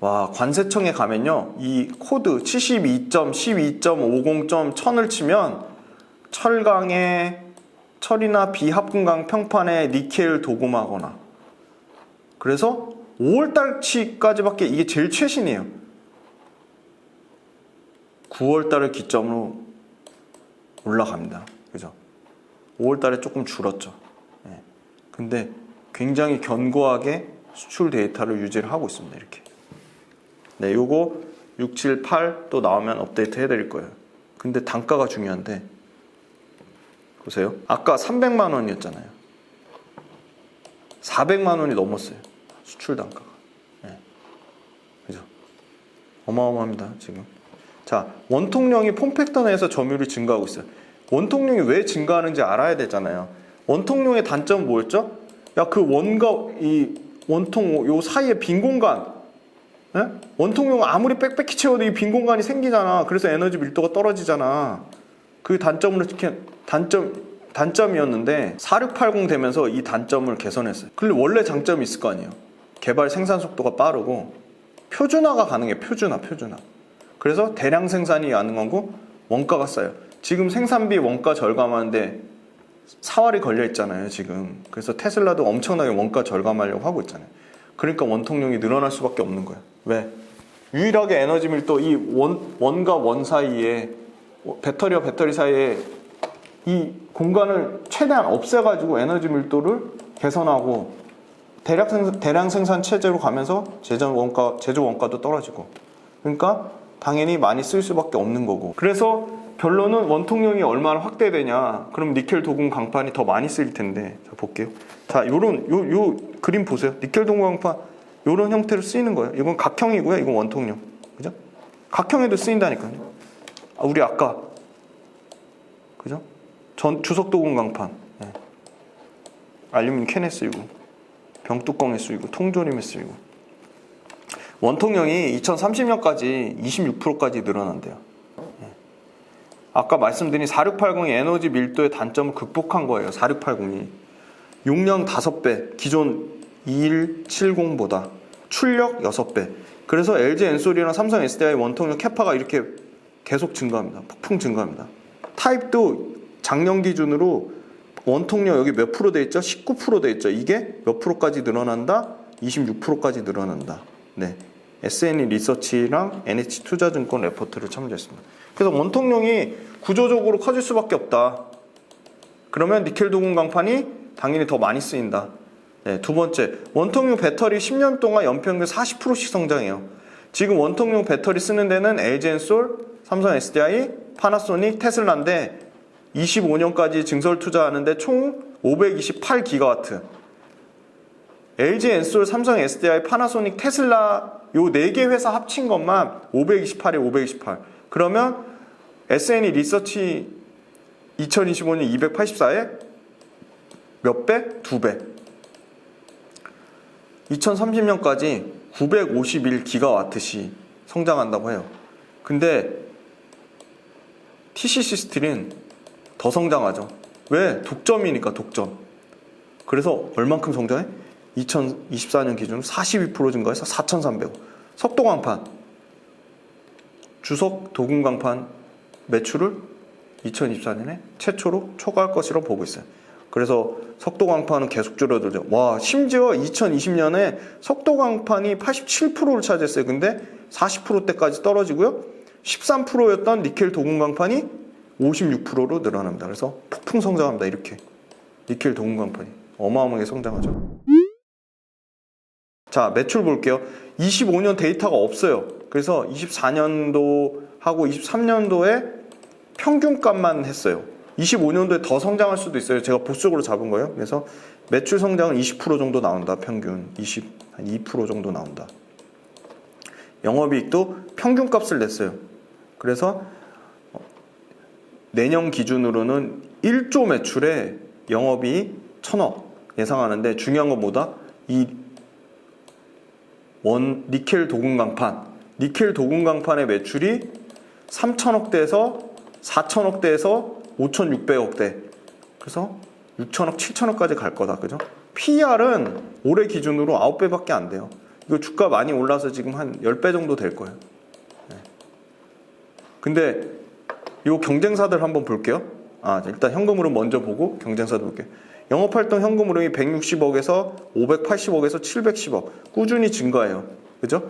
와, 관세청에 가면요. 이 코드 72.12.50.1000을 치면 철강에 철이나 비합금강 평판에 니켈 도금하거나 그래서 5월달치까지밖에 이게 제일 최신이에요. 9월달을 기점으로 올라갑니다. 그죠? 5월달에 조금 줄었죠. 예. 근데 굉장히 견고하게 수출 데이터를 유지를 하고 있습니다. 이렇게. 네, 요거 6, 7, 8 또 나오면 업데이트 해드릴 거예요. 근데 단가가 중요한데 보세요. 아까 300만 원이었잖아요. 400만 원이 넘었어요. 수출 단가가. 네. 그죠? 어마어마합니다, 지금. 자, 원통령이 폼팩터 내에서 점유율이 증가하고 있어요. 원통령이 왜 증가하는지 알아야 되잖아요. 원통령의 단점은 뭐였죠? 야, 그 원과 이 원통 요 사이에 빈 공간. 예? 원통령 아무리 빽빽히 채워도 이 빈 공간이 생기잖아. 그래서 에너지 밀도가 떨어지잖아. 그 단점으로 찍힌 단점 단점이었는데 4680 되면서 이 단점을 개선했어요. 근데 원래 장점이 있을 거 아니에요. 개발 생산 속도가 빠르고 표준화가 가능해. 표준화, 표준화. 그래서 대량 생산이 가능하고 원가가 싸요. 지금 생산비 원가 절감하는데 사활이 걸려 있잖아요, 지금. 그래서 테슬라도 엄청나게 원가 절감하려고 하고 있잖아요. 그러니까 원통력이 늘어날 수밖에 없는 거예요. 왜? 유일하게 에너지 밀도 이 원, 원과 원 사이에 배터리와 배터리 사이에 이 공간을 최대한 없애가지고 에너지 밀도를 개선하고 대략 생산, 대량 생산 체제로 가면서 제조 원가, 제조 원가도 떨어지고. 그러니까 당연히 많이 쓸 수밖에 없는 거고. 그래서 결론은 원통력이 얼마나 확대되냐. 그럼 니켈 도금 강판이 더 많이 쓰일 텐데. 자, 볼게요. 자, 요런, 요, 요 그림 보세요. 니켈 도금 강판, 요런 형태로 쓰이는 거예요. 이건 각형이고요. 이건 원통력. 그죠? 각형에도 쓰인다니까요. 아, 우리 아까. 그죠? 전, 주석 도금 강판. 예. 알루미늄 캔에 쓰이고, 병뚜껑에 쓰이고, 통조림에 쓰이고. 원통령이 2030년까지 26%까지 늘어난대요. 예. 아까 말씀드린 4680이 에너지 밀도의 단점을 극복한 거예요. 4680이. 용량 5배, 기존 2170보다 출력 6배. 그래서 LG 엔솔이랑 삼성 SDI 원통령 캐파가 이렇게 계속 증가합니다. 폭풍 증가합니다. 타입도 작년 기준으로 원통령 여기 몇 프로 돼 있죠? 19%돼 있죠. 이게 몇 프로까지 늘어난다? 26%까지 늘어난다. 네. SNE 리서치랑 NH 투자증권 레포트를 참조했습니다. 그래서 원통령이 구조적으로 커질 수밖에 없다. 그러면 니켈 도금 강판이 당연히 더 많이 쓰인다. 네, 두 번째, 원통용 배터리 10년 동안 연평균 40%씩 성장해요. 지금 원통용 배터리 쓰는 데는 LG엔솔, 삼성 SDI, 파나소닉, 테슬라인데 25년까지 증설 투자하는데 총 528기가와트. LG 엔솔, 삼성 SDI, 파나소닉, 테슬라 요 네 개 회사 합친 것만 528에 528. 그러면 SNE 리서치 2025년 284에 몇 배? 두 배. 2030년까지 951기가와트시 성장한다고 해요. 근데 TCC 스틸은 더 성장하죠. 왜? 독점이니까 독점. 그래서 얼만큼 성장해? 2024년 기준 42% 증가해서 4,300억. 석도 강판, 주석 도금 강판 매출을 2024년에 최초로 초과할 것이라고 보고 있어요. 그래서 석도 강판은 계속 줄어들죠. 와, 심지어 2020년에 석도 강판이 87%를 차지했어요. 근데 40%대까지 떨어지고요. 13%였던 니켈 도금 강판이 56%로 늘어납니다. 그래서 폭풍 성장합니다. 이렇게. 니켈 도금 강판이 어마어마하게 성장하죠. 자, 매출 볼게요. 25년 데이터가 없어요. 그래서 24년도 하고 23년도에 평균값만 했어요. 25년도에 더 성장할 수도 있어요. 제가 보수적으로 잡은 거예요. 그래서 매출 성장은 20% 정도 나온다. 평균 20, 한2% 정도 나온다. 영업이익도 평균값을 냈어요. 그래서 어, 내년 기준으로는 1조 매출에 영업이익 1000억 예상하는데 중요한 건 뭐다? 이 원 니켈 도금 강판, 니켈 도금 강판의 매출이 3천억대에서 4천억대에서 5,600억대. 그래서 6천억, 7천억까지 갈 거다. 그죠? PR은 올해 기준으로 9배밖에 안 돼요. 이거 주가 많이 올라서 지금 한 10배 정도 될 거예요. 예. 근데 이 경쟁사들 한번 볼게요. 아, 일단 현금으로 먼저 보고 경쟁사들 볼게요. 영업활동 현금 흐름이 160억에서 580억에서 710억 꾸준히 증가해요. 그죠?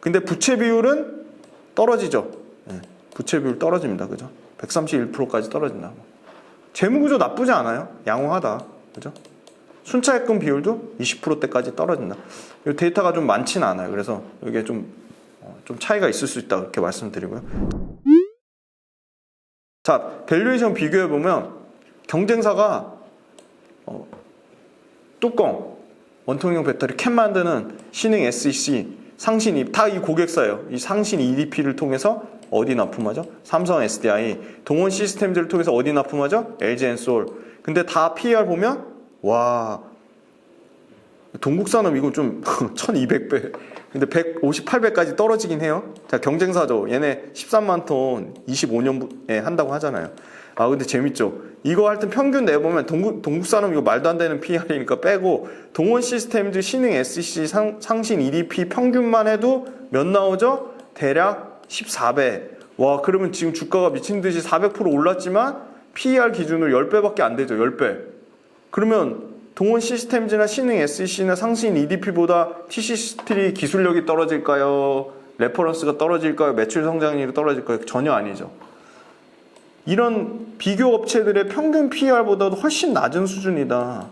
근데 부채 비율은 떨어지죠. 예, 부채 비율 떨어집니다. 그죠? 131%까지 떨어진다. 재무구조 나쁘지 않아요. 양호하다. 그죠? 순차입금 비율도 20%대까지 떨어진다. 이 데이터가 좀 많지는 않아요. 그래서 이게 좀, 어, 좀 차이가 있을 수 있다. 이렇게 말씀드리고요. 자, 밸류에이션 비교해 보면 경쟁사가 어, 뚜껑, 원통형 배터리 캔 만드는 신흥 SEC, 상신이 다이 고객사예요. 이 상신 EDP를 통해서 어디 납품하죠? 삼성 SDI, 동원 시스템즈를 통해서 어디 납품하죠? LG 엔솔. 근데 다 PER 보면 와 동국산업 이거 좀 1200배. 근데 158배까지 떨어지긴 해요. 자, 경쟁사죠. 얘네 13만 톤 25년에 한다고 하잖아요. 아, 근데 재밌죠. 이거 하여튼 평균 내보면 동국, 동국산업 이거 말도 안 되는 PR이니까 빼고 동원 시스템즈 신흥 SC 상, 상신 EDP 평균만 해도 몇 나오죠? 대략 14배. 와, 그러면 지금 주가가 미친 듯이 400% 올랐지만 PER 기준으로 10배밖에 안 되죠. 10배. 그러면 동원 시스템즈나 신흥 SC나 상신 EDP보다 TC3 기술력이 떨어질까요? 레퍼런스가 떨어질까요? 매출 성장률이 떨어질까요? 전혀 아니죠. 이런 비교 업체들의 평균 PER보다도 훨씬 낮은 수준이다.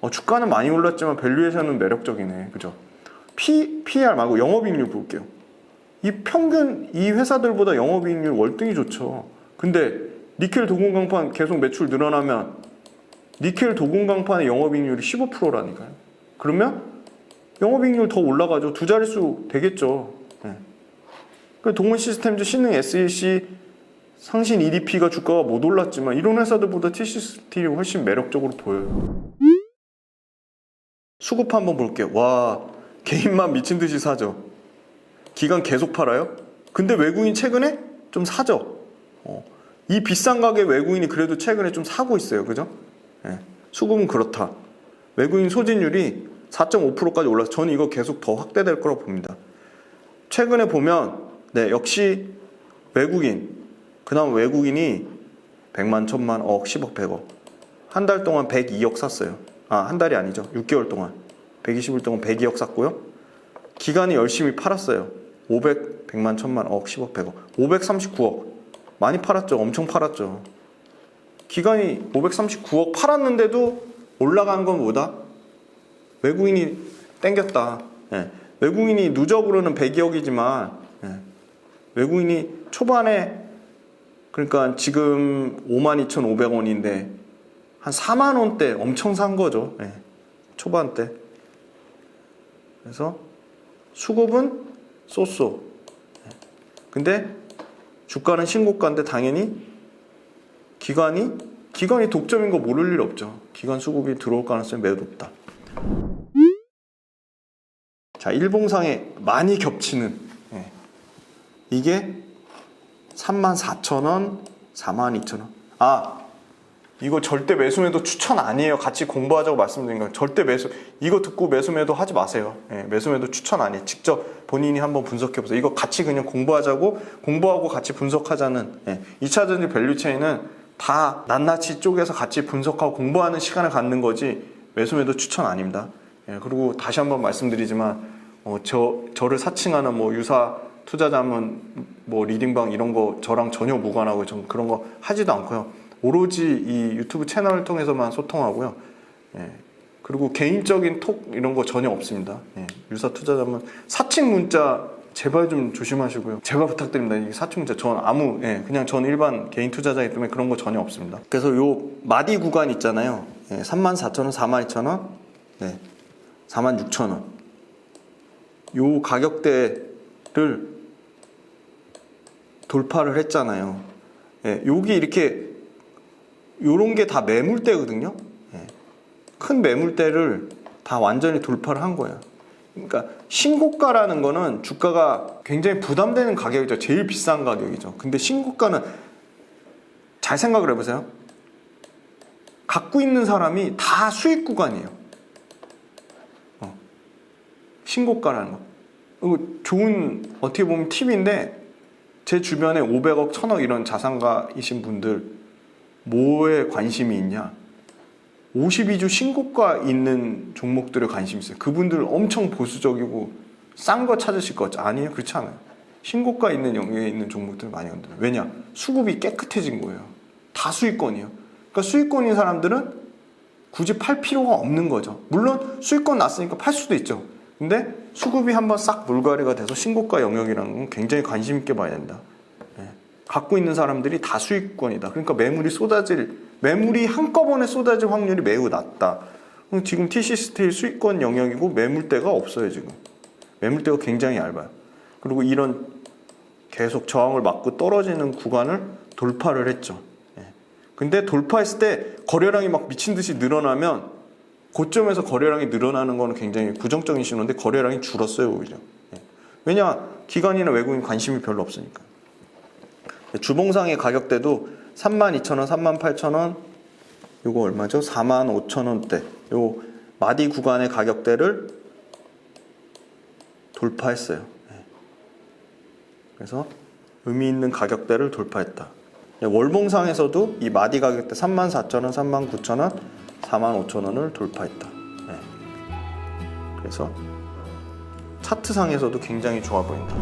어, 주가는 많이 올랐지만 밸류에이션은 매력적이네. 그죠? P, PER 말고 영업이익률 볼게요. 이 평균 이 회사들보다 영업이익률 월등히 좋죠. 근데 니켈 도금 강판 계속 매출 늘어나면 니켈 도금 강판의 영업이익률이 15%라니까요. 그러면 영업이익률 더 올라가죠. 두 자릿수 되겠죠. 네. 그 동원 시스템즈 신흥 SEC 상신 EDP가 주가가 못 올랐지만 이런 회사들보다 TC 스틸이 훨씬 매력적으로 보여요. 수급 한번 볼게요. 와 개인만 미친 듯이 사죠. 기간 계속 팔아요. 근데 외국인 최근에 좀 사죠. 어. 이 비싼 가게 외국인이 그래도 최근에 좀 사고 있어요. 그죠? 예. 수급은 그렇다. 외국인 소진율이 4.5%까지 올라서 저는 이거 계속 더 확대될 거라고 봅니다. 최근에 보면 네 역시 외국인 그다음 외국인이 100만, 1000만, 억, 10억, 100억 한 달 동안 102억 샀어요. 아 한 달이 아니죠. 6개월 동안 120일 동안 102억 샀고요. 기간이 열심히 팔았어요. 500, 100만, 1000만, 억, 10억, 100억 539억 많이 팔았죠. 엄청 팔았죠. 기간이 539억 팔았는데도 올라간 건 뭐다? 외국인이 땡겼다. 예. 외국인이 누적으로는 102억이지만 예. 외국인이 초반에 그러니까 지금 52,500원인데 한 4만 원대 엄청 산 거죠. 예. 초반 때. 그래서 수급은 쏘쏘. 예. 근데 주가는 신고가인데 당연히 기관이 기관이 독점인 거 모를 일 없죠. 기관 수급이 들어올 가능성이 매우 높다. 자, 일봉상에 많이 겹치는 예. 이게 34,000원, 42,000원. 아, 이거 절대 매수매도 추천 아니에요. 같이 공부하자고 말씀드린 거예요. 절대 매수 이거 듣고 매수매도 하지 마세요. 예, 매수매도 추천 아니에요. 직접 본인이 한번 분석해 보세요. 이거 같이 그냥 공부하자고 공부하고 같이 분석하자는 예, 2차전지 밸류 체인은 다 낱낱이 쪼개서 같이 분석하고 공부하는 시간을 갖는 거지 매수매도 추천 아닙니다. 예, 그리고 다시 한번 말씀드리지만 어, 저 저를 사칭하는 뭐 유사 투자자면 뭐 리딩방 이런 거 저랑 전혀 무관하고 전 그런 거 하지도 않고요. 오로지 이 유튜브 채널을 통해서만 소통하고요. 예, 그리고 개인적인 톡 이런 거 전혀 없습니다. 예, 유사 투자자면 사칭 문자 제발 좀 조심하시고요. 제발 부탁드립니다. 이 사칭 문자 전 아무 예, 그냥 전 일반 개인 투자자이기 때문에 그런 거 전혀 없습니다. 그래서 요 마디 구간 있잖아요. 예, 34,000원, 42,000원, 네, 46,000원. 요 가격대를 돌파를 했잖아요. 예, 여기 이렇게 요런 게 다 매물대거든요. 예. 큰 매물대를 다 완전히 돌파를 한 거예요. 그러니까 신고가라는 거는 주가가 굉장히 부담되는 가격이죠. 제일 비싼 가격이죠. 근데 신고가는 잘 생각을 해보세요. 갖고 있는 사람이 다 수익 구간이에요. 어. 신고가라는 거. 이거 좋은 어떻게 보면 팁인데 제 주변에 500억, 1000억 이런 자산가이신 분들 뭐에 관심이 있냐? 52주 신고가 있는 종목들에 관심 있어요. 그분들 엄청 보수적이고 싼 거 찾으실 것 같죠? 아니에요. 그렇지 않아요. 신고가 있는 영역에 있는 종목들 많이 건드려요. 왜냐? 수급이 깨끗해진 거예요. 다 수익권이에요. 그러니까 수익권인 사람들은 굳이 팔 필요가 없는 거죠. 물론 수익권 났으니까 팔 수도 있죠. 근데 수급이 한번 싹 물갈이가 돼서 신고가 영역이라는 건 굉장히 관심 있게 봐야 된다. 예. 갖고 있는 사람들이 다 수익권이다. 그러니까 매물이 쏟아질 매물이 한꺼번에 쏟아질 확률이 매우 낮다. 지금 TC 스테일 수익권 영역이고 매물대가 없어요 지금. 매물대가 굉장히 얇아요. 그리고 이런 계속 저항을 맞고 떨어지는 구간을 돌파를 했죠. 예. 근데 돌파했을 때 거래량이 막 미친 듯이 늘어나면 고점에서 거래량이 늘어나는 거는 굉장히 부정적인 신호인데 거래량이 줄었어요 오히려. 예. 왜냐 기관이나 외국인 관심이 별로 없으니까. 주봉상의 가격대도 32,000원, 38,000원, 요거 얼마죠? 45,000원대. 요 마디 구간의 가격대를 돌파했어요. 예. 그래서 의미 있는 가격대를 돌파했다. 예, 월봉상에서도 이 마디 가격대 34,000원, 39,000원, 45,000원을 돌파했다. 예. 그래서 차트상에서도 굉장히 좋아 보인다.